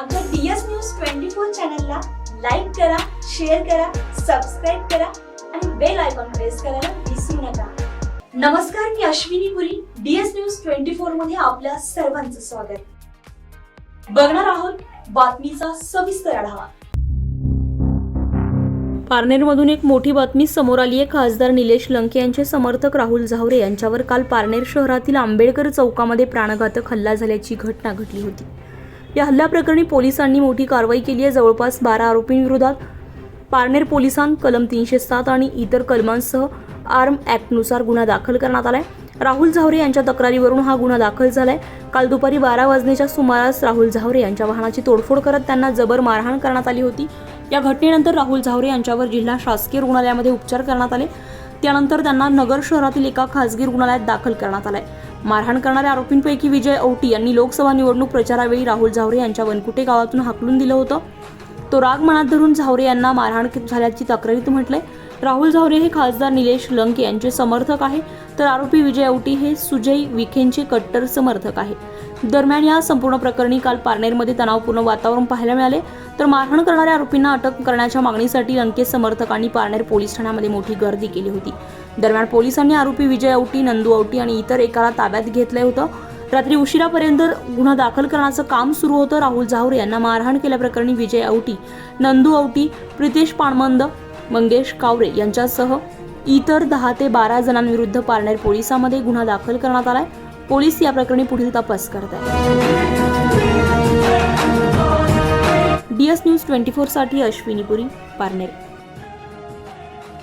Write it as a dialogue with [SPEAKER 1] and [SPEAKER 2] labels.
[SPEAKER 1] आमच्या DS news twenty four चॅनलला like करा शेअर करा सबस्क्राईब करा आणि बेल आयकॉन प्रेस करायला विसरू नका. नमस्कार मी Ashwini Puri DS news twenty फोरमध्ये आपल्या सर्वांचं स्वागत. बघणार आहोत बातमीचा सविस्तर आढावा.
[SPEAKER 2] पारनेरमधून एक मोठी बातमी समोर आली आहे. खासदार निलेश लंके यांचे समर्थक राहुल झावरे यांच्यावर काल पारनेर शहरातील आंबेडकर चौकामध्ये प्राणघातक हल्ला झाल्याची घटना घडली होती. या हल्ल्याप्रकरणी पोलिसांनी मोठी कारवाई केली आहे. जवळपास बारा आरोपींविरोधात पारनेर पोलिसांत कलम तीनशे सात आणि इतर कलमांसह आर्म ॲक्टनुसार गुन्हा दाखल करण्यात आलाय. राहुल झावरे यांच्या तक्रारीवरून हा गुन्हा दाखल झालाय. काल दुपारी बारा वाजण्याच्या सुमारास राहुल झावरे यांच्या वाहनाची तोडफोड करत त्यांना जबर मारहाण करण्यात आली होती. या घटनेनंतर राहुल झावरे यांच्यावर जिल्हा शासकीय रुग्णालयामध्ये उपचार करण्यात आले. त्यानंतर त्यांना नगर शहरातील एका खासगी रुग्णालयात दाखल करण्यात आलाय. मारहाण करणाऱ्या आरोपींपैकी विजय औटी यांनी लोकसभा निवडणूक प्रचारावेळी राहुल झावरे यांच्या वनकुटे गावातून हाकलून दिलं होतं. तो राग मनात धरून झावरे यांना मारहाण झाल्याची तक्रारीत म्हटलंय. राहुल झावरे हे खासदार निलेश लंके यांचे समर्थक आहे. तर आरोपी विजय औटी हे सुजय विखेंचे कट्टर समर्थक आहे. दरम्यान या संपूर्ण प्रकरणी काल पारनेरमध्ये तणावपूर्ण वातावरण पाहायला मिळाले. तर मारहाण करणाऱ्या आरोपींना अटक करण्याच्या मागणीसाठी लंकेश समर्थकांनी पारनेर पोलीस ठाण्यामध्ये मोठी गर्दी केली होती. दरम्यान पोलिसांनी आरोपी विजय औटी नंदू औटी आणि इतर एकाला ताब्यात घेतलं होतं. रात्री उशिरापर्यंत गुन्हा दाखल करण्याचं काम सुरू होतं. राहुल झावरे यांना मारहाण केल्याप्रकरणी विजय औटी नंदू औटी प्रितेश पाणमंद मंगेश कावरे यांच्यासह इतर दहा ते बारा जणांविरुद्ध पारनेर पोलिसांमध्ये गुन्हा दाखल करण्यात आलाय. पोलीस या प्रकरणी पुढील तपास करत आहेत एस न्यूज ट्वेंटी फोरसाठी अश्विनीपुरी पारनेर.